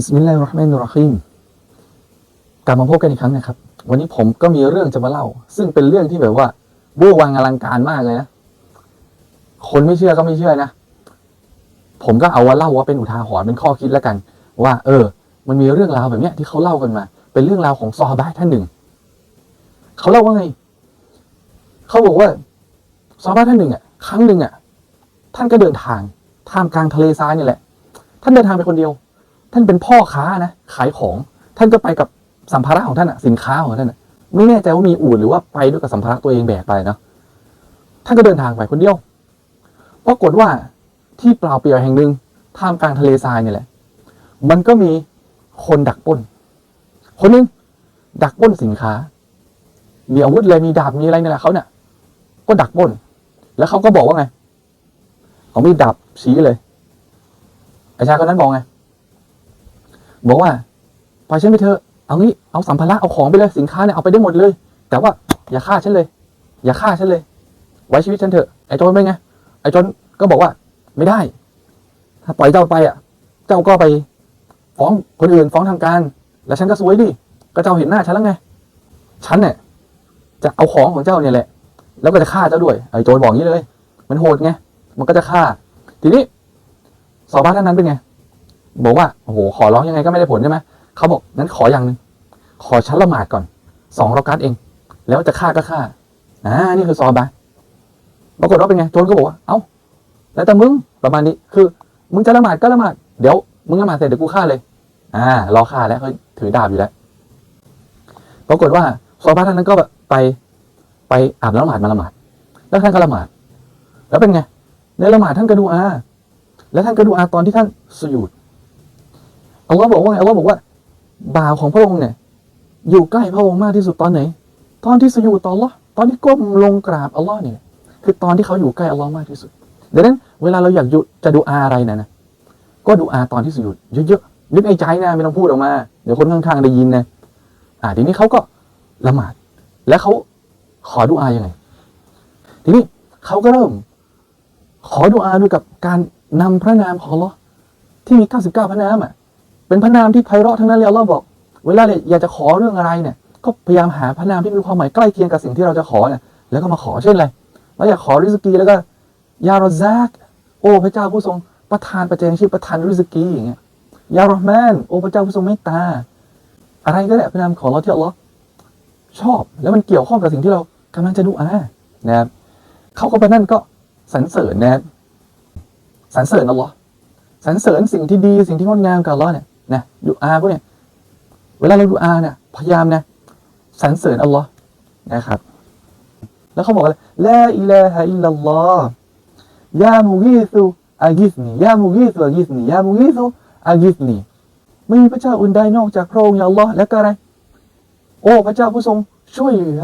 บิสมิลลาฮิรเราะห์มานิรเราะฮีมกลับมาพบกันอีกครั้งนะครับ วันนี้ผมก็มีเรื่องจะมาเล่า ซึ่งเป็นเรื่องที่แบบว่าเวอร์วังอลังการมากเลยนะคนไม่เชื่อก็ไม่เชื่อนะผมก็เอาว่าเล่าว่าเป็นอุทาหรณ์เป็นข้อคิดแล้วกัน ว่า เออ มันมีเรื่องราวแบบเนี้ยที่เขาเล่ากันมา เป็นเรื่องราวของซอฮาบะท่านหนึ่งเขาเล่าว่าไงเขาบอกว่าซอฮาบะท่านหนึ่งอะครั้งหนึ่งอะท่านก็เดินทางท่ามกลางทะเลทรายนี่แหละ ท่านเดินทางไปคนเดียว ท่านเป็นพ่อค้านะขายของ ท่านก็ไปกับสัมภาระของท่านอะสินค้าของท่านอะไม่แน่ใจว่ามีอู่หรือว่าไปด้วยกับสัมภาระตัวเองแบกไปเนาะท่านก็เดินทางไปคนเดียวปรากฏว่าที่เปล่าเปลี่ยวแห่งหนึ่งท่ามกลางทะเลทรายนี่แหละ มันก็มีคนดักป้น คนหนึงดักป้นสินค้า มีอาวุธเลยมีดาบมีอะไรนี่แหละเขาเนี่ยก็ดักป้น แล้วเขาก็บอกว่าไงเอามีดดาบชี้เลยไอ้ชายคนนั้นบอกไง บอกว่าปล่อยฉันไปเถอะเอางี้เอาสัมภาระเอาของไปเลยสินค้าเนี่ยเอาไปได้หมดเลย แต่ว่าอย่าฆ่าฉันเลย อย่าฆ่าฉันเลย ไว้ชีวิตฉันเถอะไอ้โจนเป็นไงไอ้โจนก็บอกว่าไม่ได้ ถ้าปล่อยเจ้าไปอะ เจ้าก็ไปฟ้องคนอื่นฟ้องทางการ แล้วฉันก็ซวยดิก็เจ้าเห็นหน้าฉันแล้วไงฉันเนี่ยจะเอาของของเจ้าเนี่ยแหละ แล้วก็จะฆ่าเจ้าด้วยไอ้โจนบอกงี้เลย มันโหดไงมันก็จะฆ่า ทีนี้สอบบ้านท่านนั้นเป็นไง บอกว่าโอ้โหขอร้องยังไงก็ไม่ได้ผลใช่ไหมเขาบอกงั้นขออย่างหนึ่งขอชั้นละหมาดก่อนสองรอกัดเอง แล้วจะฆ่าก็ฆ่าอ่านี่คือซอบะปรากฏว่าเป็นไงโจนก็บอกว่าเอ้าแล้วแต่มึงประมาณนี้คือ มึงจะละหมาดก็ละหมาดเดี๋ยวมึงละหมาดเสร็จเดี๋ยวกูฆ่าเลย อ่ารอฆ่าแล้วเขาถือดาบอยู่แล้วปรากฏว่าซอบะท่านนั้นก็แบบไปไปอาบน้ำละหมาดมาละหมาดแล้วท่านก็ละหมาด แล้วเป็นไงในละหมาดท่านก็ดูอา แล้วท่านก็ดูอาตอนที่ท่านสยุด อัลลอฮ์บอกว่าไงอัลลอฮ์บอกว่า บ่าวของพระองค์เนี่ย อยู่ใกล้พระองค์มากที่สุดตอนไหน ตอนที่สยุดต่ออัลลอฮ์ตอนที่ก้มลงกราบอัลลอฮ์เนี่ย คือตอนที่เขาอยู่ใกล้อัลลอฮ์มากที่สุดดังนั้นเวลาเราอยากหยุดจะดูอาอะไรนะนะก็ดูอาตอนที่สยุดเยอะๆนึกในใจนะไม่ต้องพูดออกมา เดี๋ยวคนข้างๆได้ยินนะอ่าทีนี้เขาก็ละหมาด แล้วเขาขอดูอายังไง ทีนี้เขาก็เริ่ม ขอดูอาด้วยกับการนำพระนามของอัลลอฮ์ที่มี 99 พระนามอะ เป็นพระนามที่ไพเราะทั้งนั้นเลยอัลลอฮ์บอก เวลาเนี่ยอยากจะขอเรื่องอะไรเนี่ย ก็พยายามหาพระนามที่มีความหมายใกล้เคียงกับสิ่งที่เราจะขอเนี่ยแล้วก็มาขอเช่นอะไรเราอยากขอริสกีแล้วก็ยารอซักโอ้พระเจ้าผู้ทรงประทานประเจนชีพประทานริสกีอย่างเงี้ยยารอห์มนโอ้พระเจ้าผู้ทรงเมตตา อะไรก็ได้พระนามของเราที่อัลลอฮ์ชอบแล้วมันเกี่ยวข้องกับสิ่งที่เรากำลังจะดูอานะครับเขาก็ไปนั่นก็สรรเสริญนะครับสรรเสริญอัลลอฮ์สรรเสริญสิ่งที่ดีสิ่งที่งดงามกับอัลลอฮ์เนี่ย นะดูอาพวกเนี่ยเวลาเราดูอาเนี่ยพยายามนะสรรเสริญอัลลอฮ์นะครับ แล้วเขาบอกอะไรละอิลาฮะอิลลัลลอฮ์ยามูกีซุอากิสนียามูกีซุอากิสนียามูกีซุอากิสนีไม่มีพระเจ้าอื่นใดนอกจากพระองค์อย่าอัลลอฮ์และก็อะไร โอ้พระเจ้าผู้ทรงช่วยเหลือ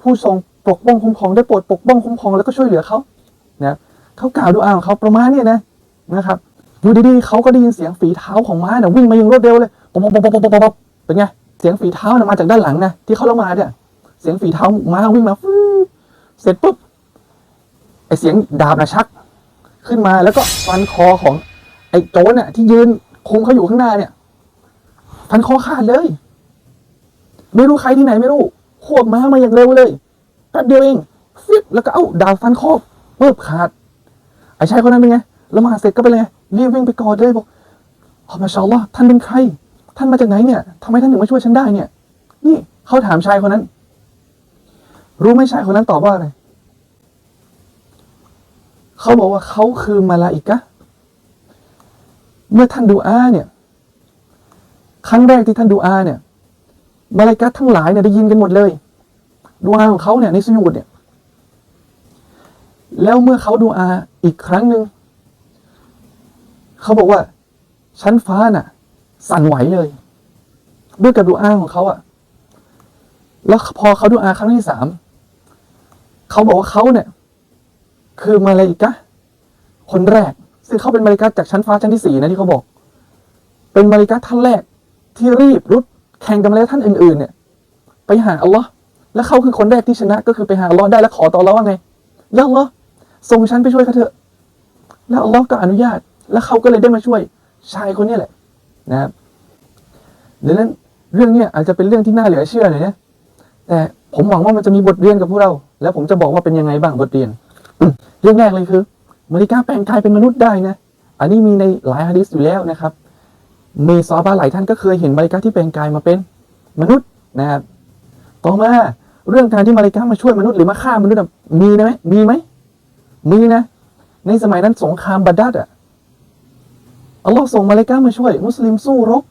ผู้ทรงปกป้องคุ้มครองได้โปรดปกป้องคุ้มครองแล้วก็ช่วยเหลือเขานะเขากล่าวดูอาของเขาประมาณนี้นะนะครับ อยู่ดีๆเขาก็ได้ยินเสียงฝีเท้าของม้าเนี่ยวิ่งมาอย่างรวดเร็วเลยป๊บปบป๊บป๊บป๊บป๊บเป็นไงเสียงฝีเท้าเนี่ยมาจากด้านหลังนะที่เขาลงมาเนี่ยเสียงฝีเท้าม้าวิ่งมาฟืเสร็จปุ๊บไอเสียงดาบนะชัก ขึ้นมาแล้วก็ฟันคอของ ไอโจรน่ะ ที่ยืนคุมเขาอยู่ข้างหน้าเนี่ยฟันคอขาดเลย ไม่รู้ใครที่ไหนไม่รู้ควบม้ามาอย่างเร็วเลยแป๊บเดียวเองฟิบแล้วก็เอ้าดาบฟันคอเพิ่บขาดไอชายคนนั้นเป็นไงละหมาดเสร็จก็ไปเลย รีบวิ่งไปกอดเลยบอกฮอมาชาอัลลอฮ์ท่านเป็นใคร ท่านมาจากไหนเนี่ยทำไมท่านถึงมาช่วยฉันได้เนี่ย นี่เขาถามชายคนนั้น รู้ไหมชายคนนั้นตอบว่าอะไรเขาบอกว่าเขาคือมาลาอิกะเมื่อท่านดูอาเนี่ย ครั้งแรกที่ท่านดูอาเนี่ยมาลาอิกะทั้งหลายเนี่ยได้ยินกันหมดเลยดูอาของเขาเนี่ยในสยุดเนี่ย แล้วเมื่อเขาดูอาอีกครั้งหนึ่ง เขาบอกว่า ชั้นฟ้าน่ะ สั่นไหวเลย ด้วยกับดูอ้างของเขาอะแล้วพอเขาดูอาครั้งที่สามเขาบอกว่าเขาเนี่ย คือมาลาอิกะคนแรก ซึ่งเขาเป็นมาลาอิกะจากชั้นฟ้าชั้นที่สี่นะที่เขาบอก เป็นมาลาอิกะท่านแรกที่รีบรุดแข่งกับมาลาอิกะท่านอื่น ๆ เนี่ย ไปหาอัลลอฮ์และเขาคือคนแรกที่ชนะ ก็คือไปหาอัลลอฮ์ได้และขอต่ออัลลอฮ์ว่าไงยาอัลลอฮ์ส่งฉันไปช่วยเขาเถอะ แล้วอัลลอฮ์ก็อนุญาต แล้วเขาก็เลยได้มาช่วยชายคนนี้แหละนะครับดังนั้นเรื่องเนี้ยอาจจะเป็นเรื่องที่น่าเหลือเชื่อหน่อยนะแต่ผมหวังว่ามันจะมีบทเรียนกับพวกเรา แล้วผมจะบอกว่าเป็นยังไงบ้างบทเรียน เรื่องแรกเลยคือมาริกาแปลงกายเป็นมนุษย์ได้นะ อันนี้มีในหลายฮะดิษอยู่แล้วนะครับมีซอฮาหลายท่านก็เคยเห็นมาริกาที่แปลงกายมาเป็นมนุษย์นะครับ ต่อมาเรื่องการที่มาริกามาช่วยมนุษย์หรือมาฆ่ามนุษย์มีนะไหมมีไหมมีนะ ในสมัยนั้นสงครามบัดดัดอะ อัลลอฮ์ส่งมาเลกามาช่วย มุสลิมสู้รบ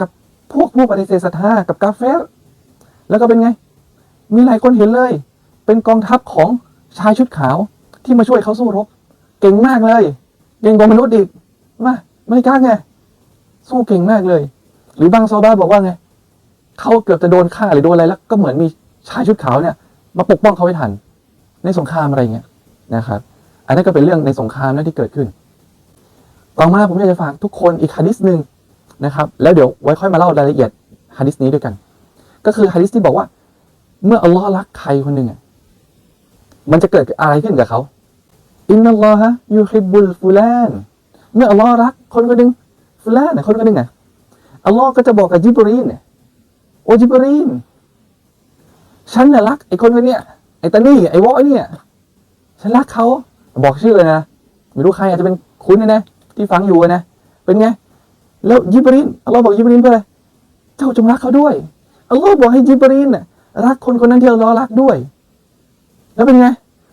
กับพวกผู้ปฏิเสธศรัทธากับกาเฟรแล้วก็เป็นไง มีหลายคนเห็นเลย เป็นกองทัพของชายชุดขาวที่มาช่วยเขาสู้รบ เก่งมากเลยเก่งกว่ามนุษย์อีกมามาเลายกาไง สู้เก่งมากเลย หรือบางซอฮาบะบอกว่าไงเขาเกือบจะโดนฆ่าหรือโดนอะไรแล้วก็เหมือนมีชายชุดขาวเนี่ย มาปกป้องเขาไว้ทัน ในสงครามอะไรเงี้ยนะครับ อันนั้นก็เป็นเรื่องในสงครามนั้นที่เกิดขึ้น ต่อมาผมอยากจะฝากทุกคนอีกฮะดิษหนึ่งนะครับ แล้วเดี๋ยวไว้ค่อยมาเล่ารายละเอียดฮะดิษนี้ด้วยกัน ก็คือฮะดิษที่บอกว่า เมื่ออัลลอฮ์รักใครคนหนึ่งอะมันจะเกิดอะไรขึ้นกับเขาอินนัลลอฮะยูฮิบุลฟุลานเมื่ออัลลอฮ์รักคนคนหนึ่งฟุลานน่ะคนคนหนึ่งอะอัลลอฮ์ก็จะบอกกับจิบรีนเนี่ยโอจิบรีนฉันน่ะรักไอ้คนคนเนี้ยไอ้ตานี่ไอ้วอเนี่ยฉันรักเขาบอกชื่อเลยนะไม่รู้ใครอาจจะเป็นคุณนะนะ ที่ฟังอยู่นะ เป็นไง แล้วยิบรีนอัลลอฮ์บอกยิบรีนเพื่ออะไรเจ้าจงรักเขาด้วยอัลลอฮ์บอกให้ยิบรีนน่ะรักคนคนนั้นที่อัลลอฮ์รักด้วย แล้วเป็นไง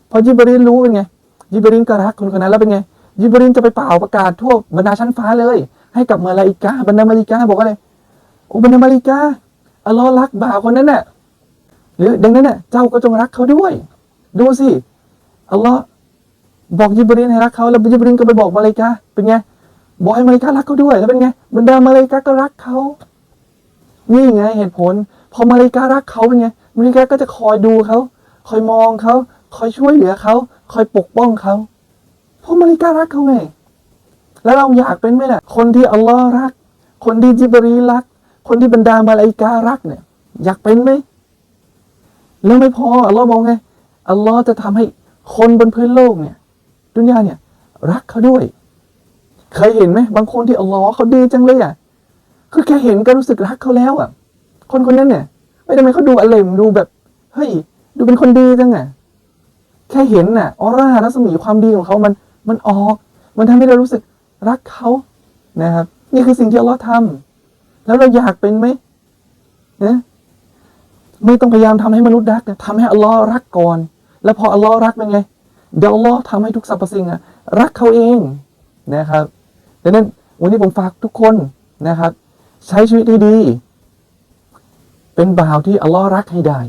พอยิบรีนรู้เป็นไง ยิบรีนก็รักคนคนนั้นแล้วเป็นไง ยิบรีนจะไปเป่าประกาศทั่วบรรดาชั้นฟ้าเลย ให้กับมาลาอิกาบรรดามาลาอิกาบอกว่าอะไรโอ้บรรดามาลาอิกาอัลลอฮ์รักบ่าวคนนั้นน่ะหรือดังนั้นน่ะเจ้าก็จงรักเขาด้วย ดูสิอัลลอฮ์ บอกยิบรีนให้รักเขาแล้วยิบรีนก็ไปบอกมาเลกาเป็นไงบอกให้มาเลการักเขาด้วยแล้วเป็นไงบรรดามาเลกาก็รักเขานี่ไงเหตุผล พอมาเลการักเขาเป็นไงมาเลกาก็จะคอยดูเขาคอยมองเขาคอยช่วยเหลือเขาคอยปกป้องเขาเพราะมาเลการักเขาไงแล้วเราอยากเป็นไหมล่ะคนที่อัลลอฮ์รัก คนที่จิบรีรัก คนที่บรรดามาเลายการักเนี่ย อยากเป็นไหมแล้วไม่พออัลลอฮ์บอกไงอัลลอฮ์จะทำให้คนบนพื้นโลกเนี่ย ดุนยาเนี่ย รักเขาด้วย เคยเห็นไหมบางคนที่อัลลอฮ์เขาดีจังเลยอะคือแค่เห็นก็รู้สึกรักเขาแล้วอะ คนคนนั้นเนี่ย ไม่ทำไมเขาดูอเลมดูแบบเฮ้ยดูเป็นคนดีจังอะแค่เห็นน่ะออร่ารัศมีความดีของเขามันมันออก มันทำให้เรารู้สึกรักเขานะครับ นี่คือสิ่งที่อัลลอฮ์ทำแล้วเราอยากเป็นไหมนะไม่ต้องพยายามทำให้มนุษย์รักนะทำให้อัลลอฮ์รักก่อน แล้วพออัลลอฮ์รักเป็นไง เดี๋ยวอัลลอฮ์ทำให้ทุกสรรพสิ่งอะรักเขาเองนะครับดังนั้นวันนี้ผมฝากทุกคนนะครับ ใช้ชีวิตให้ดี เป็นบ่าวที่อัลลอฮ์รักให้ได้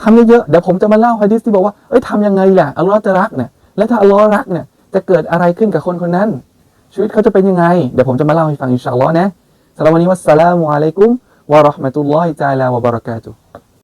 ทำเยอะๆเดี๋ยวผมจะมาเล่าฮะดิษที่บอกว่าเอ้ยทำยังไงล่ะอัลลอฮ์จะรักเนี่ยและถ้าอัลลอฮ์รักเนี่ยจะเกิดอะไรขึ้นกับคนคนนั้น ชีวิตเขาจะเป็นยังไง เดี๋ยวผมจะมาเล่าให้ฟังอินชาอัลลอฮ์นะสำหรับวันนี้วัสสลามุอะลัยกุมวะเราะห์มะตุลลอฮิตะอาลาวะบะเราะกาตุฮ์